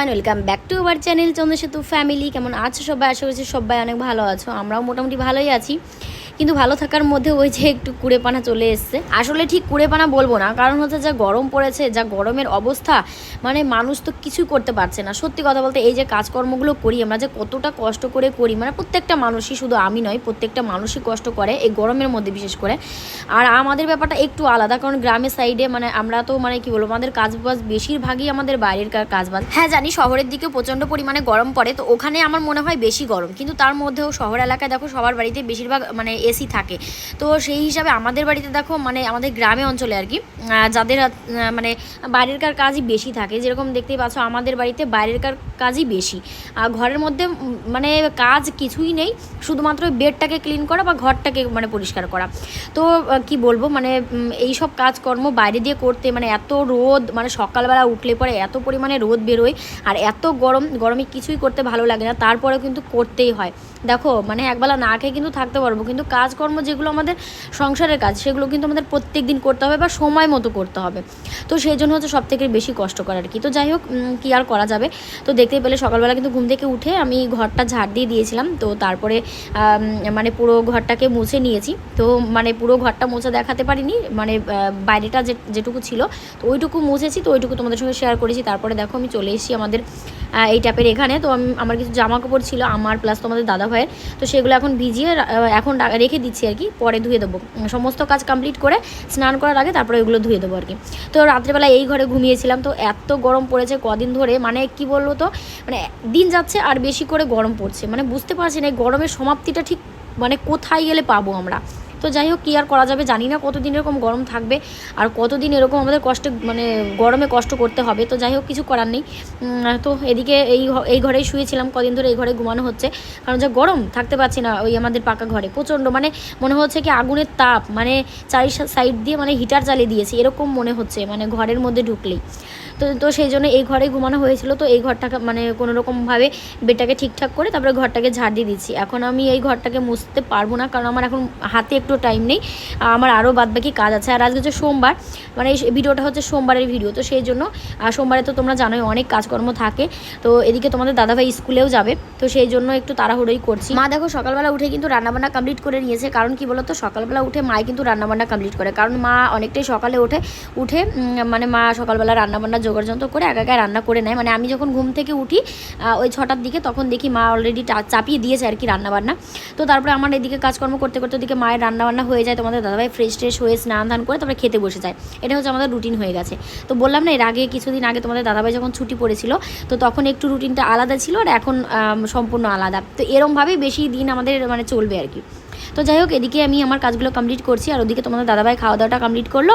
Everyone welcome back To our channel Chandrasetu family কেমন আছো সবাই? আশা করছি সবাই অনেক ভালো আছো। আমরাও মোটামুটি ভালোই আছি। কিন্তু ভালো থাকার মধ্যে ওই যে একটু কুড়েপানা চলে এসছে। আসলে ঠিক কুড়েপানা বলব না, কারণ হচ্ছে যা গরম পড়েছে, যা গরমের অবস্থা মানে মানুষ তো কিছুই করতে পারছে না। সত্যি কথা বলতে এই যে কাজকর্মগুলো করি, আমরা যে কতটা কষ্ট করে করি মানে প্রত্যেকটা মানুষই শুধু আমি নয় প্রত্যেকটা মানুষই কষ্ট করে এই গরমের মধ্যে বিশেষ করে। আর আমাদের ব্যাপারটা একটু আলাদা, কারণ গ্রামের সাইডে মানে আমরা তো মানে কি বলব, আমাদের কাজবাজ বেশিরভাগই আমাদের বাইরের কাজবাজ। হ্যাঁ জানি, শহরের দিকে প্রচণ্ড পরিমাণে গরম পড়ে, তো ওখানে আমার মনে হয় বেশি গরম। কিন্তু তার মধ্যেও শহর এলাকায় দেখো সবার বাড়িতে বেশিরভাগ মানে এসি থাকে। তো সেই হিসাবে আমাদের বাড়িতে দেখো মানে আমাদের গ্রামে অঞ্চলে আর কি যাদের মানে বাইরেরকার কাজই বেশি থাকে। যেরকম দেখতেই পাচ্ছ আমাদের বাড়িতে বাইরেরকার কাজই বেশি। আর ঘরের মধ্যে মানে কাজ কিছুই নেই, শুধুমাত্র বেডটাকে ক্লিন করা বা ঘরটাকে মানে পরিষ্কার করা। তো কি বলব মানে এই সব কাজকর্ম বাইরে দিয়ে করতে মানে এত রোদ মানে সকালবেলা উঠলে পরে এত পরিমাণে রোদ বেরোয়, আর এত গরম গরমে কিছুই করতে ভালো লাগে না, তারপরেও কিন্তু করতেই হয়। দেখো মানে একবেলা না খেয়ে কিন্তু থাকতে পারব, কিন্তু কাজকর্ম যেগুলো আমাদের সংসারের কাজ, সেগুলো কিন্তু আমাদের প্রত্যেক দিন করতে হবে বা সময় মতো করতে হবে। তো সেই জন্য হচ্ছে সব থেকে বেশি কষ্টকর আর কি। তো যাই হোক কি আর করা যাবে? তো দেখতে পেলে সকালবেলা কিন্তু ঘুম থেকে উঠে আমি ঘরটা ঝাড় দিয়ে দিয়েছিলাম, তো তারপরে মানে পুরো ঘরটাকে মুছে নিয়েছি। তো মানে পুরো ঘরটা মুছে দেখাতে পারিনি মানে বাইরেটা যে, যেটুকু ছিল, তো ওইটুকু মুছেছি, তো ওইটুকু তোমাদের সঙ্গে শেয়ার করেছি। তারপরে দেখো আমি চলে এসেছি আমাদের এই ট্যাপের এখানে। তো আমি আমার কিছু জামা কাপড় ছিল, আমার প্লাস তোমাদের দাদা ভাইয়ের তো সেগুলো এখন ভিজিয়ে এখন রেখে দিচ্ছি আর কি। পরে ধুয়ে দেবো। সমস্ত কাজ কমপ্লিট করে স্নান করার আগে তারপরে ওইগুলো ধুয়ে দেবো আর কি। তো রাত্রেবেলা এই ঘরে ঘুমিয়েছিলাম। তো এত গরম পড়েছে কদিন ধরে। মানে কি বলব তো মানে দিন যাচ্ছে আর বেশি করে গরম পড়ছে। মানে বুঝতে পারছি না এই গরমের সমাপ্তিটা ঠিক মানে কোথায় গেলে পাবো আমরা? তো যাই হোক, কী আর করা যাবে জানি না কতদিন এরকম গরম থাকবে আর কতদিন এরকম আমাদের কষ্টে মানে গরমে কষ্ট করতে হবে। তো যাই হোক, কিছু করার নেই। তো এদিকে এই এই ঘরেই শুয়েছিলাম, কদিন ধরে এই ঘরে ঘুমানো হচ্ছে। কারণ যা গরম, থাকতে পারছি না ওই আমাদের পাকা ঘরে। প্রচণ্ড মানে মনে হচ্ছে কি আগুনের তাপ মানে চারি সাইড দিয়ে মানে হিটার চালিয়ে দিয়েছি। এরকম মনে হচ্ছে মানে ঘরের মধ্যে ঢুকলেই। তো তো সেই জন্য এই ঘরেই ঘুমানো হয়েছিল। তো এই ঘরটাকে মানে কোনো রকমভাবে বেডটাকে ঠিকঠাক করে তারপরে ঘরটাকে ঝাড় দিয়ে দিচ্ছি এখন আমি এই ঘরটাকে মুছতে পারব না কারণ আমার এখন হাতে একটু টাইম নেই। আমার আরও বাদবাকি কাজ আছে। আর আজকে হচ্ছে সোমবার। মানে এই ভিডিওটা হচ্ছে সোমবারের ভিডিও। তো সেই জন্য সোমবারে তো তোমরা জানোই অনেক কাজকর্ম থাকে। তো এদিকে তোমাদের দাদাভাই স্কুলেও যাবে। তো সেই জন্য একটু তাড়াহুড়োই করছি। মা দেখো, সকালবেলা উঠে কিন্তু রান্নাবান্না কমপ্লিট করে নিয়েছে। কারণ কি বলতো? সকালবেলা উঠে মাই কিন্তু রান্নাবান্না কমপ্লিট করে। কারণ মা অনেকটাই সকালে ওঠে। উঠে মানে মা সকালবেলা রান্নাবান্না জোগাড় যন্ত্র করে একা একা রান্না করে নেয়। মানে আমি যখন ঘুম থেকে উঠি ওই ছটার দিকে তখন দেখি মা অলরেডি চাপিয়ে দিয়েছে আর কি রান্নাবান্না। তো তারপরে আমার এদিকে কাজকর্ম করতে করতে ওদিকে মায়ের রান্নাবান্না হয়ে যায় তোমাদের দাদাভাই ফ্রেশ ট্রেশ হয়ে স্নান ধান করে তারপরে খেতে বসে যায়। এটা হচ্ছে আমাদের রুটিন হয়ে গেছে। তো বললাম না, এর আগে কিছুদিন আগে তোমাদের দাদাভাই যখন ছুটি পড়েছিল, তো তখন একটু রুটিনটা আলাদা ছিল আর এখন সম্পূর্ণ আলাদা। তো এরমভাবেই বেশি দিন আমাদের মানে চলবে আর কি। তো যাই হোক, এদিকে আমি আমার কাজগুলো কমপ্লিট করছি আর ওদিকে তোমাদের দাদাভাই খাওয়া দাওয়াটা কমপ্লিট করল,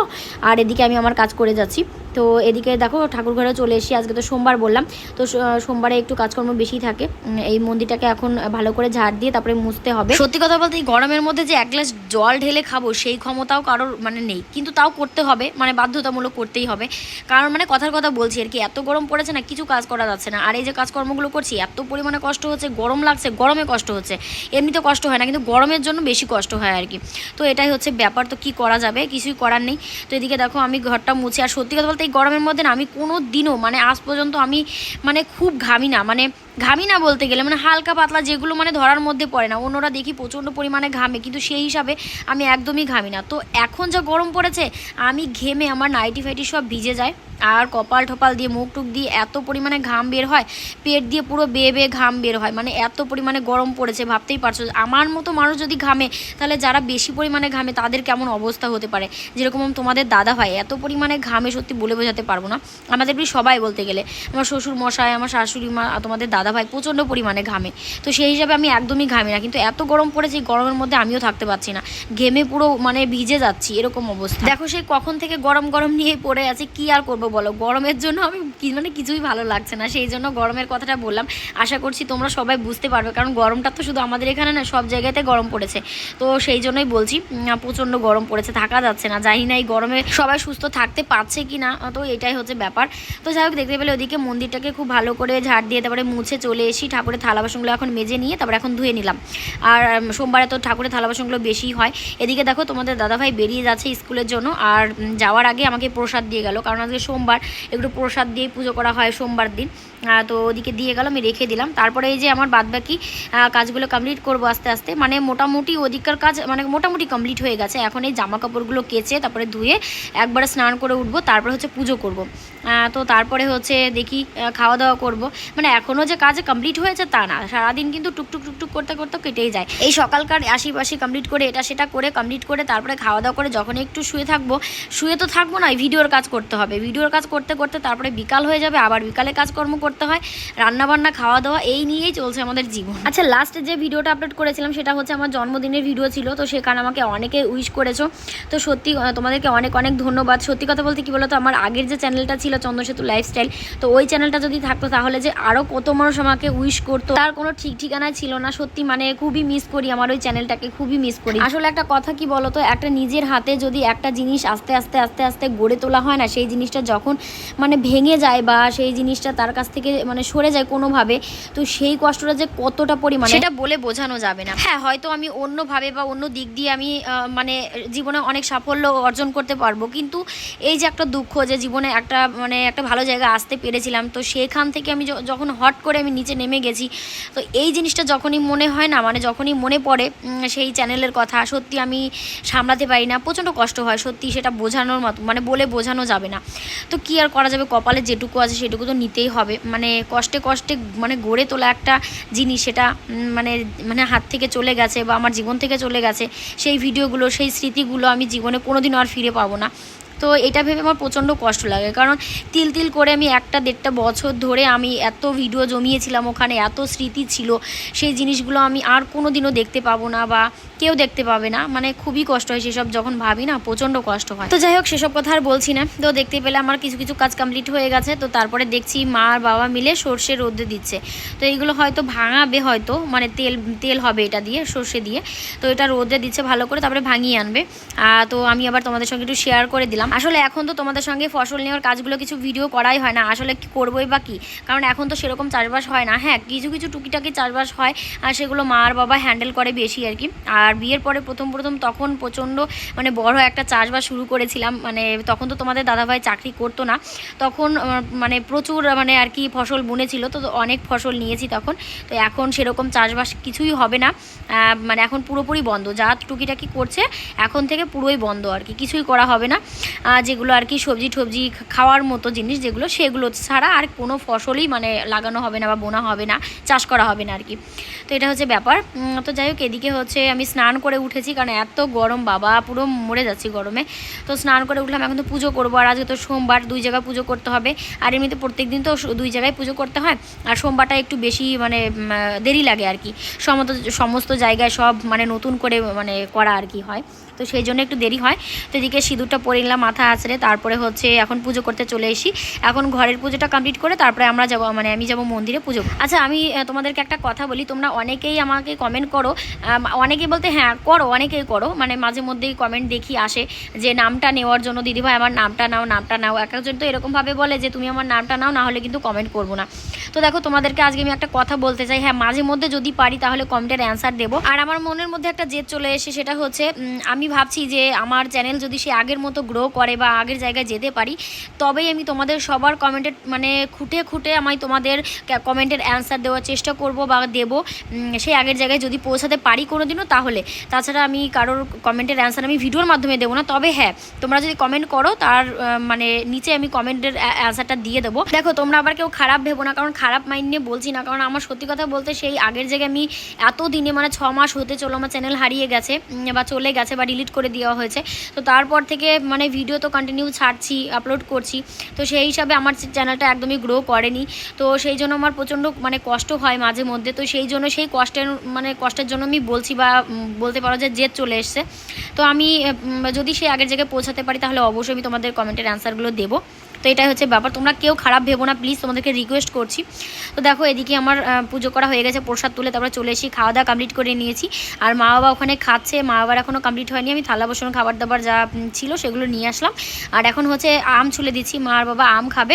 আর এদিকে আমি আমার কাজ করে যাচ্ছি। তো এদিকে দেখো ঠাকুর ঘরে চলে এসেছি। আজকে তো সোমবার বললাম। তো সোমবারে একটু কাজকর্ম বেশি থাকে। এই মন্দিরটাকে এখন ভালো করে ঝাড় দিয়ে তারপরে মুছতে হবে। সত্যি কথা বলতে এই গরমের মধ্যে যে এক গ্লাস জল ঢেলে খাব, সেই ক্ষমতাও কারোর মানে নেই। কিন্তু তাও করতে হবে মানে বাধ্যতামূলক করতেই হবে। কারণ মানে কথার কথা বলছি আর কি, এত গরম পড়েছে না, কিছু কাজ করা যাচ্ছে না। আর এই যে কাজকর্মগুলো করছি, এত পরিমাণে কষ্ট হচ্ছে, গরম লাগছে, গরমে কষ্ট হচ্ছে। এমনিতে কষ্ট হয় না, কিন্তু গরমের জন্য বেশি কষ্ট হয় আর কি। তো এটাই হচ্ছে ব্যাপার, তো কি করা যাবে? কিছুই করার নেই। তো এদিকে দেখো, আমি ঘরটা মুছে। আর সত্যি কথা বলতে এই গরমের মধ্যে না আমি কোনো দিনও মানে আজ পর্যন্ত আমি মানে খুব ঘামি না। মানে ঘামি না বলতে গেলে মানে হালকা পাতলা যেগুলো মানে ধরার মধ্যে পড়ে না, অন্যরা দেখি প্রচণ্ড পরিমাণে ঘামে, কিন্তু সেই হিসাবে আমি একদমই ঘামি না। তো এখন যা গরম পড়েছে, আমি ঘেমে আমার নাইটি ফাইটি সব ভিজে যায়, আর কপাল টপাল দিয়ে মুখ টুক দিয়ে এত পরিমাণে ঘাম বের হয়, পেট দিয়ে পুরো বেয়ে বেয়ে ঘাম বের হয় মানে এত পরিমাণে গরম পড়েছে, ভাবতেই পারছ। আমার মতো মানুষ যদি ঘামে, তাহলে যারা বেশি পরিমাণে ঘামে, তাদের কেমন অবস্থা হতে পারে? যেরকম তোমাদের দাদা ভাই, এত পরিমাণে ঘামে সত্যি বলে বোঝাতে পারব না। আমাদের সবাই বলতে গেলে, আমার শ্বশুর মশাই আমার শাশুড়ি মা তোমাদের দাদা ভাই প্রচণ্ড পরিমাণে ঘামে। তো সেই হিসাবে আমি একদমই ঘামি না। কিন্তু এত গরম পড়েছে গরমের মধ্যে আমিও থাকতে পারছি না। ঘেমে পুরো মানে ভিজে যাচ্ছি, এরকম অবস্থা। দেখো সেই কখন থেকে গরম গরম নিয়ে পড়ে আছে, কি আর করব বলো? গরমের জন্য আমি মানে কিছুই ভালো লাগছে না। সেই জন্য গরমের কথাটা বললাম। আশা করছি তোমরা সবাই বুঝতে পারবে, কারণ গরমটা তো শুধু আমাদের এখানে না, সব জায়গাতে গরম পড়েছে। তো সেই জন্যই বলছি প্রচণ্ড গরম পড়েছে, থাকা যাচ্ছে না। জানি না এই গরমে সবাই সুস্থ থাকতে পারছে কি না তো এটাই হচ্ছে ব্যাপার। তো যাই হোক, দেখতে পেলে ওদিকে মন্দিরটাকে খুব ভালো করে ঝাড় দিয়ে তারপরে মুছে চলে এসি, ঠাকুরের থালা বাসনগুলো এখন মেজে নিয়ে তারপরে এখন ধুয়ে নিলাম। আর সোমবারে তো ঠাকুরের থালা বাসনগুলো বেশি হয়। এদিকে দেখো তোমাদের দাদাভাই বেরিয়ে যাচ্ছে স্কুলের জন্য আর যাওয়ার আগে আমাকে প্রসাদ দিয়ে গেল। কারণ আজকে সোমবার, একটু প্রসাদ দিয়ে পুজো করা হয় সোমবার দিন। তো ওদিকে দিয়ে গেল, আমি রেখে দিলাম। তারপরে এই যে আমার বাদবাকি কাজগুলো কমপ্লিট করব আস্তে আস্তে। মানে মোটামুটি ওদিককার কাজ মানে মোটামুটি কমপ্লিট হয়ে গেছে। এখন এই জামা কাপড়গুলো কেচে তারপরে ধুয়ে একবারে স্নান করে উঠবো, তারপরে হচ্ছে পুজো করব। তো তারপরে হচ্ছে দেখি খাওয়া দাওয়া করব। মানে এখনও যে কাজ কমপ্লিট হয়েছে তা না। সারাদিন কিন্তু টুকটুক টুকটুক করতে করতে কেটেই যায়। এই সকালকার আশিপাশি কমপ্লিট করে এটা সেটা করে কমপ্লিট করে তারপরে খাওয়া দাওয়া করে যখন একটু শুয়ে থাকব, শুয়ে তো থাকব না ভিডিওর কাজ করতে হবে। ভিডিওর কাজ করতে করতে তারপরে বিকাল হয়ে যাবে, আবার বিকালে কাজকর্ম করতে হয় রান্না বান্না খাওয়া দাওয়া, এই নিয়েই চলছে আমাদের জীবন। আচ্ছা লাস্টে যে ভিডিওটা আপলোড করেছিলাম সেটা হচ্ছে আমার জন্মদিনের ভিডিও ছিল, তো সেখানে আমাকে অনেকে উইশ করেছ। তো সত্যি তোমাদেরকে অনেক অনেক ধন্যবাদ। সত্যি কথা বলতে কি বলতো, আমার আগের যে চ্যানেলটা ছিল চন্দ্রসেতু লাইফস্টাইল তো ওই চ্যানেলটা যদি থাকতো তাহলে যে আরও কত মানুষ আমাকে উইশ করতো। তার কোনো ঠিক ঠিকানায় ছিল না। সত্যি মানে খুবই মিস করি আমার ওই চ্যানেলটাকে খুবই মিস করি। আসলে একটা কথা কি বলতো একটা নিজের হাতে যদি একটা জিনিস আস্তে আস্তে আস্তে আস্তে গড়ে তোলা হয় না সেই জিনিসটা যখন মানে ভেঙে যায় বা সেই জিনিসটা তার কাছ থেকে মানে সরে যায় কোনোভাবে তো সেই কষ্টটা যে কতটা পরিমাণে সেটা বলে বোঝানো যাবে না। হ্যাঁ হয়তো আমি অন্যভাবে বা অন্য দিক দিয়ে আমি মানে জীবনে অনেক সাফল্য অর্জন করতে পারব। কিন্তু এই যে একটা দুঃখ যে জীবনে একটা মানে একটা ভালো জায়গা আসতে পেরেছিলাম তো সেখান থেকে আমি যখন হট করে আমি নিচে নেমে গেছি। তো এই জিনিসটা যখনই মনে হয় না মানে যখনই মনে পড়ে সেই চ্যানেলের কথা, সত্যি আমি সামলাতে পারি না, প্রচণ্ড কষ্ট হয় সত্যি সেটা বোঝানোর মতো মানে বলে বোঝানো যাবে না। তো কি আর করা যাবে, কপালে যেটুকু আছে সেটুকু তো নিতেই হবে। মানে কষ্টে কষ্টে মানে গড়ে তোলা একটা জিনিস সেটা মানে মানে হাত থেকে চলে গেছে বা আমার জীবন থেকে চলে গেছে, সেই ভিডিওগুলো, সেই স্মৃতিগুলো আমি জীবনে কোনোদিনও আর ফিরে পাবো না। তো এটা ভেবে আমার প্রচণ্ড কষ্ট লাগে। কারণ তিল তিল করে আমি একটা দেড়টা বছর ধরে আমি এত ভিডিও জমিয়েছিলাম ওখানে, এত স্মৃতি ছিল, সেই জিনিসগুলো আমি আর কোনো দিনও দেখতে পাবো না বা কেউ দেখতে পাবে না। মানে খুবই কষ্ট হয় সেসব যখন ভাবি না, প্রচণ্ড কষ্ট হয়। তো যাই হোক, সেসব কথা আর বলছি না। তো দেখতে পেলে আমার কিছু কিছু কাজ কমপ্লিট হয়ে গেছে। তো তারপরে দেখছি মা আর বাবা মিলে সর্ষে রোদে দিচ্ছে। তো এইগুলো হয়তো ভাঙাবে হয়তো মানে তেল তেল হবে এটা দিয়ে, সর্ষে দিয়ে। তো এটা রোদে দিচ্ছে ভালো করে, তারপরে ভাঙিয়ে আনবে। তো আমি আবার তোমাদের সঙ্গে একটু শেয়ার করে দিলাম। আসলে এখন তো তোমাদের সঙ্গে ফসল নেওয়ার কাজগুলো কিছু ভিডিও করাই হয় না। আসলে কি করবোই বা কি? কারণ এখন তো সেরকম চাষবাস হয় না। হ্যাঁ কিছু কিছু টুকিটাকি চাষবাস হয়, আর সেগুলো মা আর বাবা হ্যান্ডেল করে বেশি আর কি। আর বিয়ের পরে প্রথম প্রথম তখন প্রচণ্ড মানে বড় একটা চাষবাস শুরু করেছিলাম। মানে তখন তো তোমাদের দাদাভাই চাকরি করতো না। তখন মানে প্রচুর মানে আর কি ফসল বুনেছিল। তো অনেক ফসল নিয়েছি তখন। তো এখন সেরকম চাষবাস কিছুই হবে না। মানে এখন পুরোপুরি বন্ধ। যা টুকিটাকি করছে, এখন থেকে পুরোই বন্ধ আর কি। কিছুই করা হবে না। যেগুলো আর কি সবজি টবজি খাওয়ার মতো জিনিস যেগুলো, সেগুলো ছাড়া আর কোনো ফসলই মানে লাগানো হবে না বা বোনা হবে না, চাষ করা হবে না আর কি। তো এটা হচ্ছে ব্যাপার। তো যাই হোক, এদিকে হচ্ছে আমি স্নান করে উঠেছি কারণ এত গরম, বাবা, পুরো মরে যাচ্ছি গরমে। তো স্নান করে উঠলাম, এখন তো পুজো করব আর আজকে তো সোমবার, দুই জায়গায় পুজো করতে হবে। আর এমনিতে প্রত্যেক দিন তো দুই জায়গায় পুজো করতে হয়। আর সোমবারটা একটু বেশি মানে দেরি লাগে আর কি। সমস্ত সমস্ত জায়গায় সব মানে নতুন করে মানে করা আর কি হয়। তো সেই জন্য একটু দেরি হয়। তো এদিকে সিঁদুরটা পরে নিলাম। মাথা আছড়ে তারপরে হচ্ছে এখন পুজো করতে চলে এসি এখন ঘরের পুজোটা কমপ্লিট করে তারপরে আমরা যাব মানে আমি যাব মন্দিরে পুজো আচ্ছা আমি তোমাদেরকে একটা কথা বলি, তোমরা অনেকেই আমাকে কমেন্ট করো অনেকেই বলতে হ্যাঁ করো, অনেকেই করো মানে মাঝে মধ্যেই কমেন্ট দেখি আসে যে নামটা নেওয়ার জন্য, দিদিভাই, আমার নামটা নাও নামটা নাও। এক একজন তো এরকমভাবে বলে যে, তুমি আমার নামটা নাও, না হলে কিন্তু কমেন্ট করব না। তো দেখো, তোমাদেরকে আজকে আমি একটা কথা বলতে চাই। হ্যাঁ মাঝে মধ্যে যদি পারি, তাহলে কমেন্টের অ্যান্সার দেবো। আর আমার মনের মধ্যে একটা জেদ চলে এসে সেটা হচ্ছে আমি ভাবছি যে, আমার চ্যানেল যদি সে আগের মতো গ্রো করে বা আগের জায়গায় যেতে পারি, তবেই আমি তোমাদের সবার কমেন্টের মানে খুঁটে খুঁটে আমি তোমাদের কমেন্টের অ্যান্সার দেওয়ার চেষ্টা করব বা দেবো। সেই আগের জায়গায় যদি পৌঁছাতে পারি কোনোদিনও তাহলে। তাছাড়া আমি কারোর কমেন্টের অ্যান্সার আমি ভিডিওর মাধ্যমে দেবো না, তবে হ্যাঁ তোমরা যদি কমেন্ট করো তার মানে নিচে আমি কমেন্টের অ্যান্সারটা দিয়ে দেবো। দেখো, তোমরা আবার কেউ খারাপ ভেবো না, কারণ খারাপ মাইন্ড নিয়ে বলছি না, কারণ আমার সত্যি কথা বলতে সেই আগের জায়গায় আমি এত দিনে মানে ছ মাস হতে চলো, আমার চ্যানেল হারিয়ে গেছে বা চলে গেছে বা ডিলিট করে দেওয়া হয়েছে। তো তারপর থেকে মানে ভিডিও তো কন্টিনিউ ছাড়ছি আপলোড করছি। তো সেই হিসাবে আমার চ্যানেলটা একদমই গ্রো করেনি। তো সেই জন্য আমার প্রচণ্ড মানে কষ্ট হয় মাঝে মধ্যে। তো সেই জন্য সেই কষ্টের মানে কষ্টের জন্য আমি বলছি বা বলতে পারো যে জেদ চলে এসছে। তো আমি যদি সেই আগের জায়গায় পৌঁছাতে পারি তাহলে অবশ্যই আমি তোমাদের কমেন্টের অ্যান্সারগুলো দেবো। তো এটাই হচ্ছে ব্যাপার। তোমরা কেউ খারাপ ভেবো না প্লিজ তোমাদেরকে রিকোয়েস্ট করছি। তো দেখো, এদিকে আমার পুজো করা হয়ে গেছে, প্রসাদ তুলে তারপরে চলে এসেছি খাওয়া দাওয়া কমপ্লিট করে নিয়েছি। আর মা বাবা ওখানে খাচ্ছে মা বাবার এখনও কমপ্লিট হয়নি, আমি থালা বসানো খাবার দাবার যা ছিল সেগুলো নিয়ে আসলাম। আর এখন হচ্ছে আম ছুলে দিচ্ছি, মা আর বাবা আম খাবে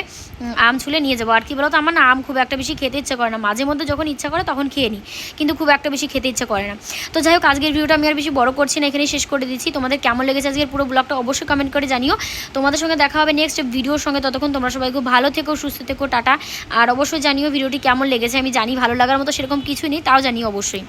আম ছুলে নিয়ে যাব। আর কি বলো তো আমার না আম খুব একটা বেশি খেতে ইচ্ছে করে না, মাঝে মধ্যে যখন ইচ্ছা করে তখন খেয়ে নিই, কিন্তু খুব একটা বেশি খেতে ইচ্ছে করে না। তো যাই হোক, আজকের ভিডিওটা আমি আর বেশি বড় করছি না, এখানেই শেষ করে দিচ্ছি। তোমাদের কেমন লেগেছে আজকের পুরো ব্লগটা অবশ্যই কমেন্ট করে জানিও। তোমাদের সঙ্গে দেখা হবে নেক্সট ভিডিওর সঙ্গে ততক্ষণ তোমরা সবাই খুব ভালো থেকো, সুস্থ থেকো, টাটা। আর অবশ্যই জানিও ভিডিওটি কেমন লেগেছে। আমি জানি ভালো লাগার মতো সেরকম কিছু নেই, তাও জানিও অবশ্যই।